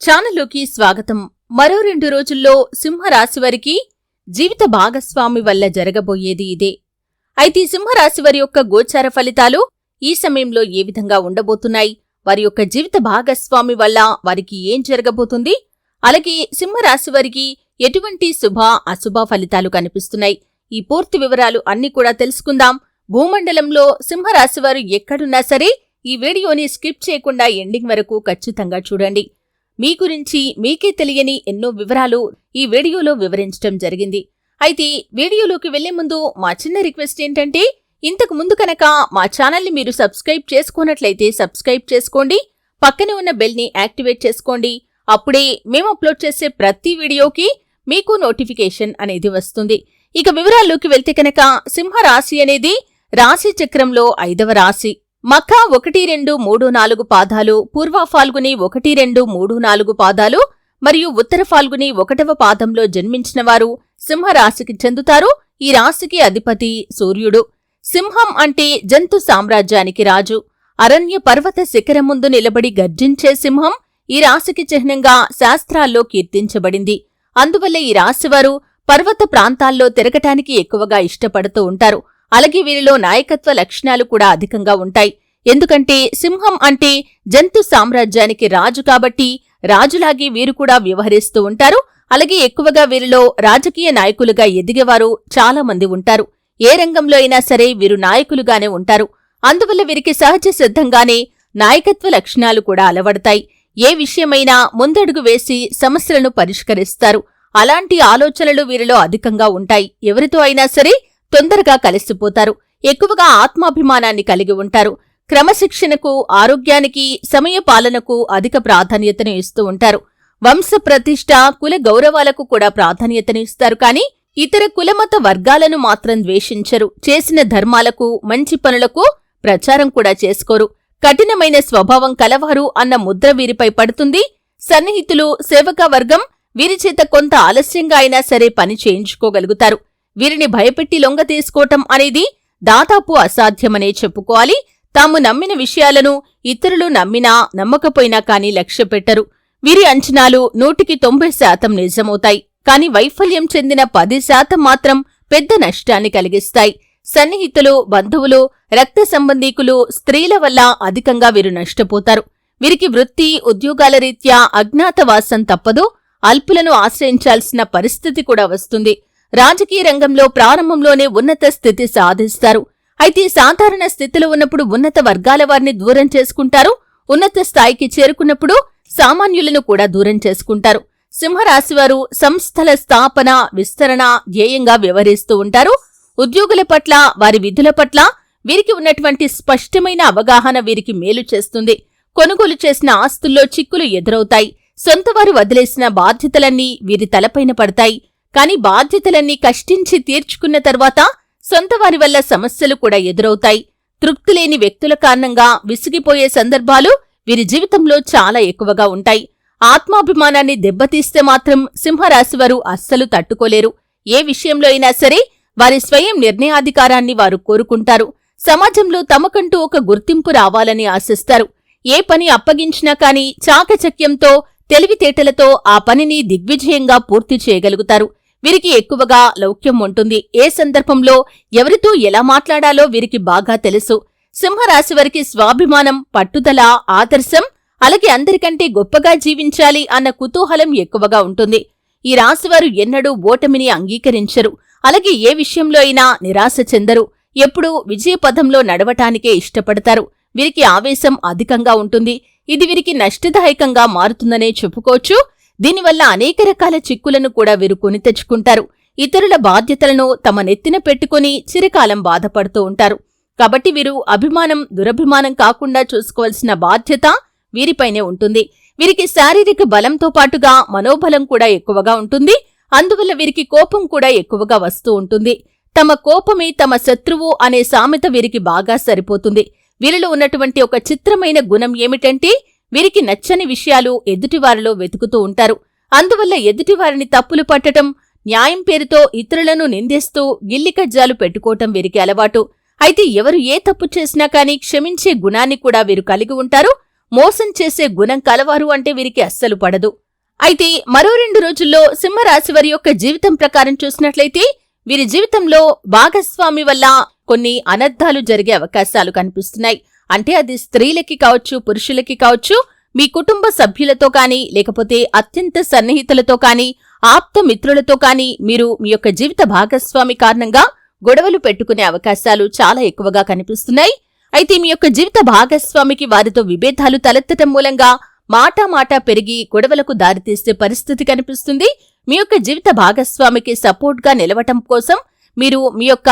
ఛానల్లోకి స్వాగతం. మరో రెండు రోజుల్లో సింహరాశి వారికి జీవిత భాగస్వామి వల్ల జరగబోయేది ఇదే. అయితే సింహరాశివారి సింహరాశి వారి యొక్క గోచార ఫలితాలు ఈ సమయంలో ఏ విధంగా ఉండబోతున్నాయి? వారి యొక్క జీవిత భాగస్వామి వల్ల వారికి ఏం జరగబోతుంది? అలాగే సింహరాశి వారికి ఎటువంటి శుభ అశుభ ఫలితాలు కనిపిస్తున్నాయి? ఈ పూర్తి వివరాలు అన్ని కూడా తెలుసుకుందాం. భూమండలంలో సింహరాశివారు ఎక్కడున్నా సరే ఈ వీడియోని స్కిప్ చేయకుండా ఎండింగ్ వరకు ఖచ్చితంగా చూడండి. మీ గురించి మీకే తెలియని ఎన్నో వివరాలు ఈ వీడియోలో వివరించడం జరిగింది. అయితే వీడియోలోకి వెళ్ళే ముందు మా చిన్న రిక్వెస్ట్ ఏంటంటే ఇంతకు ముందు కనుక మా ఛానల్ని మీరు సబ్స్క్రైబ్ చేసుకున్నట్లయితే సబ్స్క్రైబ్ చేసుకోండి పక్కనే ఉన్న బెల్ని యాక్టివేట్ చేసుకోండి. అప్పుడే మేము అప్లోడ్ చేసే ప్రతి వీడియోకి మీకు నోటిఫికేషన్ అనేది వస్తుంది. ఇక వివరాల్లోకి వెళ్తే కనుక సింహరాశి అనేది రాశి చక్రంలో ఐదవ రాశి. మఖా ఒకటి రెండు మూడు నాలుగు పాదాలు పూర్వ ఫాల్గుని ఒకటి రెండు మూడు నాలుగు పాదాలు మరియు ఉత్తర ఫాల్గుని ఒకటవ పాదంలో జన్మించినవారు సింహరాశికి చెందుతారు. ఈ రాశికి అధిపతి సూర్యుడు. సింహం అంటే జంతు సామ్రాజ్యానికి రాజు. అరణ్య పర్వత శిఖరం ముందు నిలబడి గర్జించే సింహం ఈ రాశికి చిహ్నంగా శాస్త్రాల్లో కీర్తించబడింది. అందువల్ల ఈ రాశివారు పర్వత ప్రాంతాల్లో తిరగటానికి ఎక్కువగా ఇష్టపడుతూ ఉంటారు. అలాగే వీరిలో నాయకత్వ లక్షణాలు కూడా అధికంగా ఉంటాయి. ఎందుకంటే సింహం అంటే జంతు సామ్రాజ్యానికి రాజు కాబట్టి రాజులాగే వీరు కూడా వ్యవహరిస్తూ ఉంటారు. అలాగే ఎక్కువగా వీరిలో రాజకీయ నాయకులుగా ఎదిగేవారు చాలా మంది ఉంటారు. ఏ రంగంలో అయినా సరే వీరు నాయకులుగానే ఉంటారు. అందువల్ల వీరికి సహజ సిద్ధంగానే నాయకత్వ లక్షణాలు కూడా అలవడతాయి. ఏ విషయమైనా ముందడుగు వేసి సమస్యలను పరిష్కరిస్తారు. అలాంటి ఆలోచనలు వీరిలో అధికంగా ఉంటాయి. ఎవరితో అయినా సరే తొందరగా కలిసిపోతారు. ఎక్కువగా ఆత్మాభిమానాన్ని కలిగి ఉంటారు. క్రమశిక్షణకు ఆరోగ్యానికి సమయపాలనకు అధిక ప్రాధాన్యతను ఇస్తూ ఉంటారు. వంశ ప్రతిష్ట కుల గౌరవాలకు కూడా ప్రాధాన్యతను ఇస్తారు. కానీ ఇతర కులమత వర్గాలను మాత్రం ద్వేషించరు. చేసిన ధర్మాలకు మంచి పనులకు ప్రచారం కూడా చేసుకోరు. కఠినమైన స్వభావం కలవారు అన్న ముద్ర వీరిపై పడుతుంది. సన్నిహితులు సేవక వర్గం వీరిచేత కొంత ఆలస్యంగా అయినా సరే పని చేయించుకోగలుగుతారు. వీరిని భయపెట్టి లొంగ తీసుకోవటం అనేది దాదాపు అసాధ్యమనే చెప్పుకోవాలి. తాము నమ్మిన విషయాలను ఇతరులు నమ్మినా నమ్మకపోయినా కాని లక్ష్యపెట్టరు వీరి అంచనాలు నూటికి తొంభై శాతం నిజమవుతాయి. కాని వైఫల్యం చెందిన పది శాతం మాత్రం పెద్ద నష్టాన్ని కలిగిస్తాయి. సన్నిహితులు బంధువులు రక్త సంబంధీకులు స్త్రీల వల్ల అధికంగా వీరు నష్టపోతారు. వీరికి వృత్తి ఉద్యోగాల రీత్యా అజ్ఞాతవాసం తప్పదు. అల్పులను ఆశ్రయించాల్సిన పరిస్థితి కూడా వస్తుంది. రాజకీయ రంగంలో ప్రారంభంలోనే ఉన్నత స్థితి సాధిస్తారు. అయితే సాధారణ స్థితిలో ఉన్నప్పుడు ఉన్నత వర్గాల వారిని దూరం చేసుకుంటారు. ఉన్నత స్థాయికి చేరుకున్నప్పుడు సామాన్యులను కూడా దూరం చేసుకుంటారు. సింహరాశివారు సంస్థల స్థాపన విస్తరణ ధ్యేయంగా వ్యవహరిస్తూ ఉంటారు. ఉద్యోగుల పట్ల వారి విధుల పట్ల వీరికి ఉన్నటువంటి స్పష్టమైన అవగాహన వీరికి మేలు చేస్తుంది. కొనుగోలు చేసిన ఆస్తుల్లో చిక్కులు ఎదురవుతాయి. సొంతవారు వదిలేసిన బాధ్యతలన్నీ వీరి తలపైన పడతాయి. కాని బాధ్యతలన్నీ కష్టించి తీర్చుకున్న తర్వాత సొంతవారి వల్ల సమస్యలు కూడా ఎదురవుతాయి. తృప్తిలేని వ్యక్తుల కారణంగా విసిగిపోయే సందర్భాలు వీరి జీవితంలో చాలా ఎక్కువగా ఉంటాయి. ఆత్మాభిమానాన్ని దెబ్బతీస్తే మాత్రం సింహరాశివారు అస్సలు తట్టుకోలేరు. ఏ విషయంలో అయినా సరే వారి స్వయం నిర్ణయాధికారాన్ని వారు కోరుకుంటారు. సమాజంలో తమకంటూ ఒక గుర్తింపు రావాలని ఆశిస్తారు. ఏ పని అప్పగించినా కాని చాకచక్యంతో తెలివితేటలతో ఆ పనిని దిగ్విజయంగా పూర్తి చేయగలుగుతారు. వీరికి ఎక్కువగా లౌక్యం ఉంటుంది. ఏ సందర్భంలో ఎవరితో ఎలా మాట్లాడాలో వీరికి బాగా తెలుసు. సింహరాశి వారికి స్వాభిమానం పట్టుదల ఆదర్శం అలాగే అందరికంటే గొప్పగా జీవించాలి అన్న కుతూహలం ఎక్కువగా ఉంటుంది. ఈ రాశివారు ఎన్నడూ ఓటమిని అంగీకరించరు. అలాగే ఏ విషయంలో అయినా నిరాశ చెందరు. ఎప్పుడూ విజయపథంలో నడవటానికే ఇష్టపడతారు. వీరికి ఆవేశం అధికంగా ఉంటుంది. ఇది వీరికి నష్టదాయకంగా మారుతుందనే చెప్పుకోవచ్చు. దీనివల్ల అనేక రకాల చిక్కులను కూడా వీరు కొని తెచ్చుకుంటారు. ఇతరుల బాధ్యతలను తమ నెత్తిన పెట్టుకుని చిరకాలం బాధపడుతూ ఉంటారు. కాబట్టి వీరు అభిమానం దురభిమానం కాకుండా చూసుకోవాల్సిన బాధ్యత వీరిపైనే ఉంటుంది. వీరికి శారీరక బలంతో పాటుగా మనోబలం కూడా ఎక్కువగా ఉంటుంది. అందువల్ల వీరికి కోపం కూడా ఎక్కువగా వస్తూ ఉంటుంది. తమ కోపమే తమ శత్రువు అనే సామెత వీరికి బాగా సరిపోతుంది. వీరిలో ఉన్నటువంటి ఒక చిత్రమైన గుణం ఏమిటంటే వీరికి నచ్చని విషయాలు ఎదుటివారిలో వెతుకుతూ ఉంటారు. అందువల్ల ఎదుటివారిని తప్పులు పట్టటం న్యాయం పేరుతో ఇతరులను నిందిస్తూ గిల్లికజ్జాలు పెట్టుకోవటం వీరికి అలవాటు. అయితే ఎవరు ఏ తప్పు చేసినా కాని క్షమించే గుణాన్ని కూడా వీరు కలిగి ఉంటారు. మోసం చేసే గుణం కలవారు అంటే వీరికి అస్సలు పడదు. అయితే మరో రెండు రోజుల్లో సింహరాశి వారి యొక్క జీవితం ప్రకారం చూసినట్లయితే వీరి జీవితంలో భాగస్వామి వల్ల కొన్ని అనర్థాలు జరిగే అవకాశాలు కనిపిస్తున్నాయి. అంటే అది స్త్రీలకి కావచ్చు పురుషులకి కావచ్చు మీ కుటుంబ సభ్యులతో కానీ లేకపోతే అత్యంత సన్నిహితులతో కానీ ఆప్త మిత్రులతో కానీ మీరు మీ యొక్క జీవిత భాగస్వామి కారణంగా గొడవలు పెట్టుకునే అవకాశాలు చాలా ఎక్కువగా కనిపిస్తున్నాయి. అయితే మీ యొక్క జీవిత భాగస్వామికి వారితో విభేదాలు తలెత్తటం మూలంగా మాటా మాటా పెరిగి గొడవలకు దారితీసే పరిస్థితి కనిపిస్తుంది. మీ యొక్క జీవిత భాగస్వామికి సపోర్ట్గా నిలవటం కోసం మీరు మీ యొక్క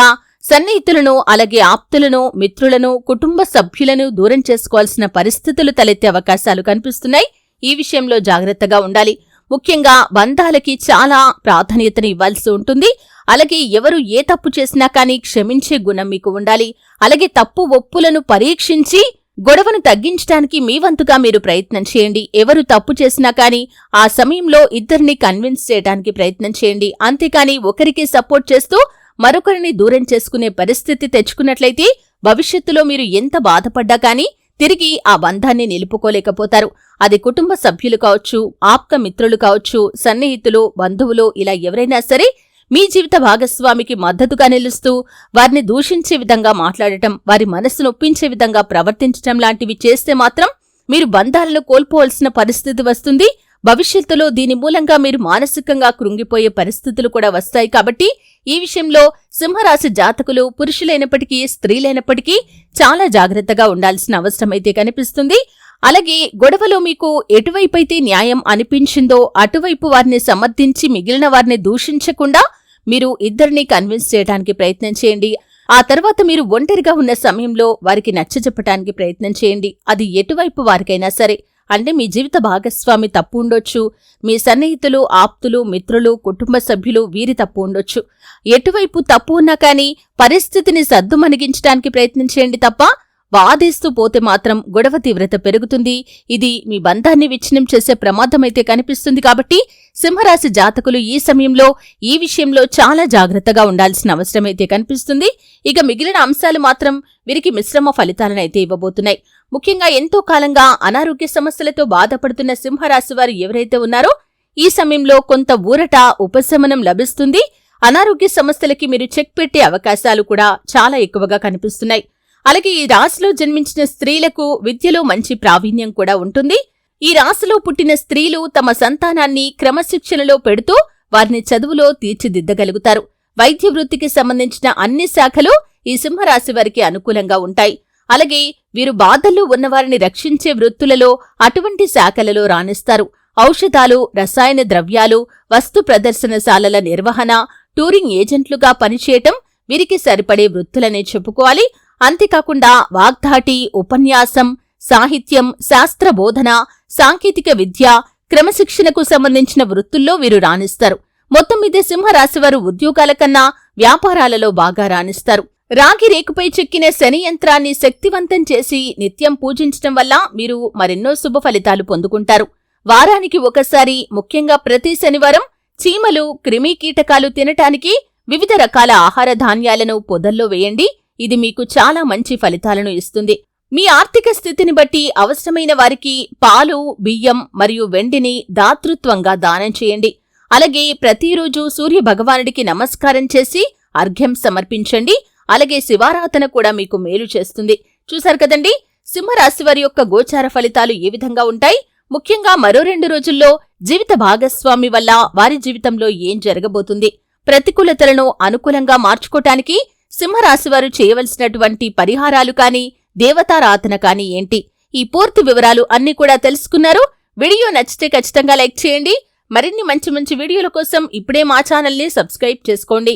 సన్నిహితులను అలాగే ఆప్తులను మిత్రులను కుటుంబ సభ్యులను దూరం చేసుకోవాల్సిన పరిస్థితులు తలెత్తే అవకాశాలు కనిపిస్తున్నాయి. ఈ విషయంలో జాగ్రత్తగా ఉండాలి. ముఖ్యంగా బంధాలకి చాలా ప్రాధాన్యతను ఇవ్వాల్సి ఉంటుంది. అలాగే ఎవరు ఏ తప్పు చేసినా కానీ క్షమించే గుణం మీకు ఉండాలి. అలాగే తప్పు ఒప్పులను పరీక్షించి గొడవను తగ్గించడానికి మీ వంతుగా మీరు ప్రయత్నం చేయండి. ఎవరు తప్పు చేసినా కానీ ఆ సమయంలో ఇద్దరిని కన్విన్స్ చేయడానికి ప్రయత్నం చేయండి. అంతేకాని ఒకరికి సపోర్ట్ చేస్తూ మరొకరిని దూరం చేసుకునే పరిస్థితి తెచ్చుకున్నట్లయితే భవిష్యత్తులో మీరు ఎంత బాధపడ్డా కానీ తిరిగి ఆ బంధాన్ని నిలుపుకోలేకపోతారు. అది కుటుంబ సభ్యులు కావచ్చు ఆప్త మిత్రులు కావచ్చు సన్నిహితులు బంధువులు ఇలా ఎవరైనా సరే మీ జీవిత భాగస్వామికి మద్దతుగా నిలుస్తూ వారిని దూషించే విధంగా మాట్లాడటం వారి మనస్సును ఒప్పించే విధంగా ప్రవర్తించటం లాంటివి చేస్తే మాత్రం మీరు బంధాలను కోల్పోవలసిన పరిస్థితి వస్తుంది. భవిష్యత్తులో దీని మూలంగా మీరు మానసికంగా కృంగిపోయే పరిస్థితులు కూడా వస్తాయి కాబట్టి ఈ విషయంలో సింహరాశి జాతకులు పురుషులైనప్పటికీ స్త్రీలైనప్పటికీ చాలా జాగ్రత్తగా ఉండాల్సిన అవసరమైతే కనిపిస్తుంది. అలాగే గొడవలో మీకు ఎటువైపైతే న్యాయం అనిపించిందో అటువైపు వారిని సమర్థించి మిగిలిన వారిని దూషించకుండా మీరు ఇద్దరిని కన్విన్స్ చేయడానికి ప్రయత్నం చేయండి. ఆ తర్వాత మీరు ఒంటరిగా ఉన్న సమయంలో వారికి నచ్చజెప్పటానికి ప్రయత్నం చేయండి. అది ఎటువైపు వారికైనా సరే. అంటే మీ జీవిత భాగస్వామి తప్పు ఉండొచ్చు. మీ సన్నిహితులు ఆప్తులు మిత్రులు కుటుంబ సభ్యులు వీరి తప్పు ఉండొచ్చు. ఎటువైపు తప్పు ఉన్నా కానీ పరిస్థితిని సద్దుమణిగించడానికి ప్రయత్నం తప్ప వాదిస్తూ పోతే మాత్రం గొడవ తీవ్రత పెరుగుతుంది. ఇది మీ బంధాన్ని విచ్ఛిన్నం చేసే ప్రమాదమైతే కనిపిస్తుంది కాబట్టి సింహరాశి జాతకులు ఈ సమయంలో ఈ విషయంలో చాలా జాగ్రత్తగా ఉండాల్సిన అవసరమైతే కనిపిస్తుంది. ఇక మిగిలిన అంశాలు మాత్రం వీరికి మిశ్రమ ఫలితాలనైతే ఇవ్వబోతున్నాయి. ముఖ్యంగా ఎంతో కాలంగా అనారోగ్య సమస్యలతో బాధపడుతున్న సింహరాశి వారు ఎవరైతే ఉన్నారో ఈ సమయంలో కొంత ఊరట ఉపశమనం లభిస్తుంది. అనారోగ్య సమస్యలకి మీరు చెక్ పెట్టే అవకాశాలు కూడా చాలా ఎక్కువగా కనిపిస్తున్నాయి. అలాగే ఈ రాశిలో జన్మించిన స్త్రీలకు విద్యలో మంచి ప్రావీణ్యం కూడా ఉంటుంది. ఈ రాశిలో పుట్టిన స్త్రీలు తమ సంతానాన్ని క్రమశిక్షణలో పెడుతూ వారిని చదువులో తీర్చిదిద్దగలుగుతారు. వైద్య వృత్తికి సంబంధించిన అన్ని శాఖలు ఈ సింహరాశి వారికి అనుకూలంగా ఉంటాయి. అలాగే వీరు బాధల్లో ఉన్నవారిని రక్షించే వృత్తులలో అటువంటి శాఖలలో రాణిస్తారు. ఔషధాలు రసాయన ద్రవ్యాలు వస్తు ప్రదర్శనశాలల నిర్వహణ టూరింగ్ ఏజెంట్లుగా పనిచేయటం వీరికి సరిపడే వృత్తులనే చెప్పుకోవాలి. అంతేకాకుండా వాగ్ధాటి ఉపన్యాసం సాహిత్యం శాస్త్ర బోధన సాంకేతిక విద్య క్రమశిక్షణకు సంబంధించిన వృత్తుల్లో వీరు రాణిస్తారు. మొత్తం మీద సింహరాశివారు ఉద్యోగాల కన్నా వ్యాపారాలలో బాగా రాణిస్తారు. రాగి రేకుపై చెక్కిన శని యంత్రాన్ని శక్తివంతం చేసి నిత్యం పూజించటం వల్ల మీరు మరెన్నో శుభ ఫలితాలు పొందుకుంటారు. వారానికి ఒకసారి ముఖ్యంగా ప్రతి శనివారం చీమలు క్రిమి కీటకాలు తినటానికి వివిధ రకాల ఆహార ధాన్యాలను పొదల్లో వేయండి. ఇది మీకు చాలా మంచి ఫలితాలను ఇస్తుంది. మీ ఆర్థిక స్థితిని బట్టి అవసరమైన వారికి పాలు బియ్యం మరియు వెండిని దాతృత్వంగా దానం చేయండి. అలాగే ప్రతిరోజు సూర్య భగవానుడికి నమస్కారం చేసి అర్ఘ్యం సమర్పించండి. అలాగే శివారాధన కూడా మీకు మేలు చేస్తుంది. చూశారు కదండి? సింహరాశి వారి యొక్క గోచార ఫలితాలు ఏ విధంగా ఉంటాయి? ముఖ్యంగా మరో రెండు రోజుల్లో జీవిత భాగస్వామి వల్ల వారి జీవితంలో ఏం జరగబోతుంది? ప్రతికూలతలను అనుకూలంగా మార్చుకోటానికి సింహరాశివారు చేయవలసినటువంటి పరిహారాలు కాని దేవతారాధన కాని ఏంటి? ఈ పూర్తి వివరాలు అన్ని కూడా తెలుసుకున్నారు. వీడియో నచ్చితే ఖచ్చితంగా లైక్ చేయండి. మరిన్ని మంచి మంచి వీడియోల కోసం ఇప్పుడే మా ఛానల్ని సబ్స్క్రైబ్ చేసుకోండి.